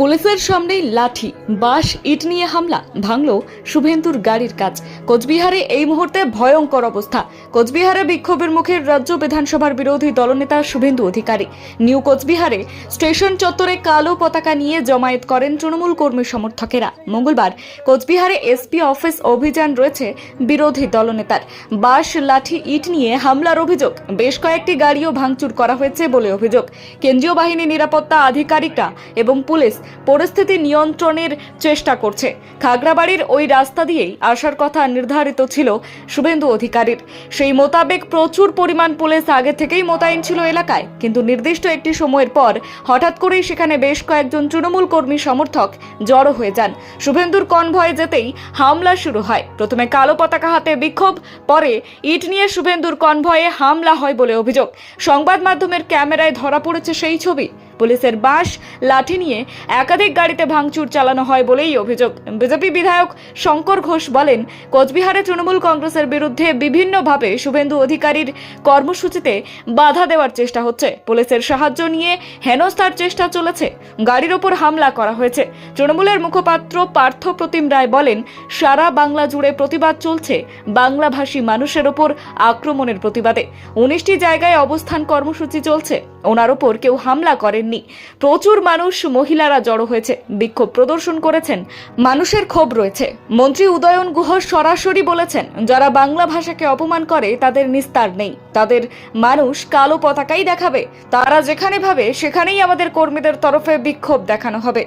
পুলিশের সামনেই লাঠি, বাঁশ, ইট নিয়ে হামলা, ভাঙল শুভেন্দুর গাড়ির কাজ। কোচবিহারে এই মুহূর্তে ভয়ঙ্কর অবস্থা। কোচবিহারে বিক্ষোভের মুখে রাজ্য বিধানসভার বিরোধী দলনেতা শুভেন্দু অধিকারী। নিউ কোচবিহারে স্টেশন চত্বরে কালো পতাকা নিয়ে জমায়েত করেন তৃণমূল কর্মী সমর্থকেরা। মঙ্গলবার কোচবিহারে এসপি অফিস অভিযান রয়েছে বিরোধী দলনেতার। বাঁশ, লাঠি, ইট নিয়ে হামলার অভিযোগ। বেশ কয়েকটি গাড়িও ভাঙচুর করা হয়েছে বলে অভিযোগ। কেন্দ্রীয় বাহিনী নিরাপত্তা আধিকারিকরা এবং পুলিশ পরিস্থিতি নিয়ন্ত্রণের চেষ্টা করছে। খাগড়াবাড়ির ওই রাস্তা দিয়েই আসার কথা নির্ধারিত ছিল শুভেন্দু অধিকারীর। সেই মোতাবেক প্রচুর পরিমাণ পুলিশ আগে থেকেই মোতায়েন ছিল এলাকায়, কিন্তু নির্দিষ্ট একটি সময়ের পর হঠাৎ করেই সেখানে বেশ কয়েকজন তৃণমূল কর্মী সমর্থক জড়ো হয়ে যান। শুভেন্দুর কনভয়ে যেতেই হামলা শুরু হয়। প্রথমে কালো পতাকা হাতে বিক্ষোভ, পরে ইট নিয়ে শুভেন্দুর কনভয়ে হামলা হয় বলে অভিযোগ। সংবাদ মাধ্যমের ক্যামেরায় ধরা পড়েছে সেই ছবি। পুলিশের বাঁশ, লাঠি নিয়ে একাধিক গাড়িতে ভাঙচুর চালানো হয় বলেই অভিযোগ। বিজেপি বিধায়ক শঙ্কর ঘোষ বলেন, কোচবিহারে তৃণমূল কংগ্রেসের বিরুদ্ধে বিভিন্নভাবে শুভেন্দু অধিকারীর কর্মসূচিতে বাধা দেওয়ার চেষ্টা হচ্ছে। পুলিশের সাহায্য নিয়ে হেনস্থার চেষ্টা চলেছে। গাড়ির ওপর হামলা করা হয়েছে। তৃণমূলের মুখপাত্র পার্থ প্রতিম রায় বলেন, সারা বাংলা জুড়ে প্রতিবাদ চলছে বাংলাভাষী মানুষের ওপর আক্রমণের প্রতিবাদে। উনিশটি জায়গায় অবস্থান কর্মসূচি চলছে। ওনার ওপর কেউ হামলা করেননি প্রচুর মানুষ মহিলারা জড়ো হয়েছে। বিক্ষোভ প্রদর্শন করেছেন। মানুষের ক্ষোভ রয়েছে। মন্ত্রী উদয়ন গুহ সরাসরি বলেছেন, যারা বাংলা ভাষাকে অপমান করে, তাদের নিস্তার নেই। তাদের মানুষ কালো পতাকাই দেখাবে। তারা যেখানে ভাবে, সেখানেই আমাদের কর্মীদের তরফে বিক্ষোভ দেখানো হবে।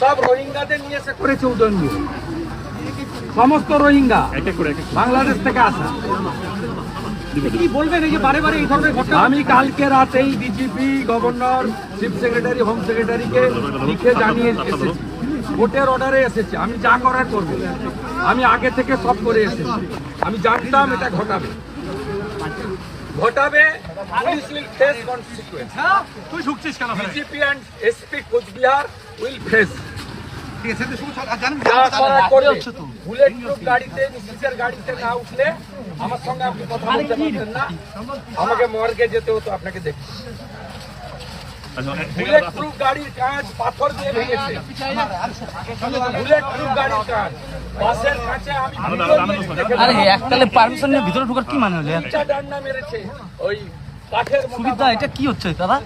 সব রোহিঙ্গাদের নিয়ে এসে করেছে উদয়ন দিয়ে সমস্ত রোহিঙ্গা বাংলাদেশ থেকে আসা। কি বলবেন এই যে বারে বারে এই ধরনের ঘটনা? আমি কালকে রাতেই DGP governor chief secretary home সেক্রেটারিকে লিখে জানিয়ে এসেছি। কোর্টের অর্ডারে এসেছে। আমি যা করার করব। আমি আগে থেকে সব করে এসেছি। আমি জানতাম এটা ঘটাবে। ঘটাবে পুলিশ উইল ফেস কনসিকুয়েন্স তুই ঝুঁকছিস কেন? DGP and SP Cooch Behar will face bullet proof গাড়িতে মিসিসের গাড়িতে না উঠলে আমার সঙ্গে আপনি কথা বলতে পারতেন না। আমাকে মর্গে যেতে হতো আপনাকে দেখতে। বুলেট প্রুফ গাড়ির কাঁচ পাথর দিয়ে ভেঙেছে। বুলেট প্রুফ গাড়ির কাঁচ বাসের কাছে আমি ভিডিও নিয়ে দেখে আরে এককালে পারমিশন নিয়ে ভিতরে ঢোকার কি মানে হলো? এর? ডান্ডা মেরেছে ওই কাঠের সুবিধা এটা কি হচ্ছে দাদা?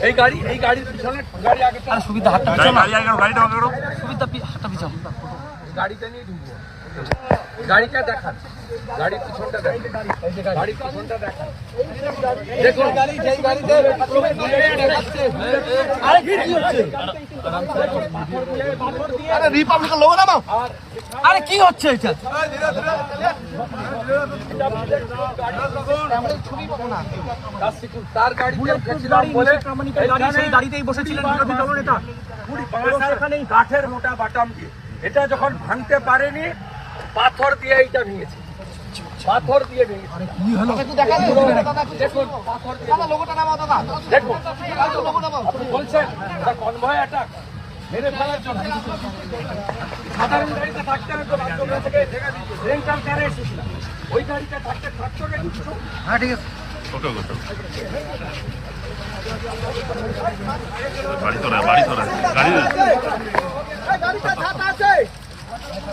এই গাড়ি এই গাড়ির পিছনে গাড়ি আগে আরে সুবিধা হাতটা পিছাও। না সুবিধা পি- হাতটা পিছাও। গাড়িতে নিয়ে ঢুকবো। গাড়িটা দেখান। গাড়ির পিছনটা দেখান। গাড়ির পিছনটা দেখান। দেখুন আরে কি কি হচ্ছে? আরে রিপাবলিকের লোগো নামাও। আরে কি হচ্ছে এটা? তার গাড়িতে গেছিলাম বলে সেই গাড়িতেই বসেছিলেন বিরোধী দলনেতা কাঠের মোটা বাটাম দিয়ে এটা যখন ভাঙতে পারেনি পাথর দিয়ে এইটা ভেঙেছে পাথর দিয়ে ভেঙেছে দেখুন পাথর দিয়ে দেখুন বলছেন কনভয় অ্যাটাক মেরে ফেলার জন্য। সাধারণ গাড়িতে থাকতে হবে তো বাথরুম থেকে দেখা দিচ্ছে রেন্টাল কারে এসেছিলাম ওই গাড়িতে থাকতে থাকতো হ্যাঁ ঠিক আছে। বাড়ি তোরা বাড়ি তোরা গাড়ি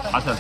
আচ্ছা আচ্ছা।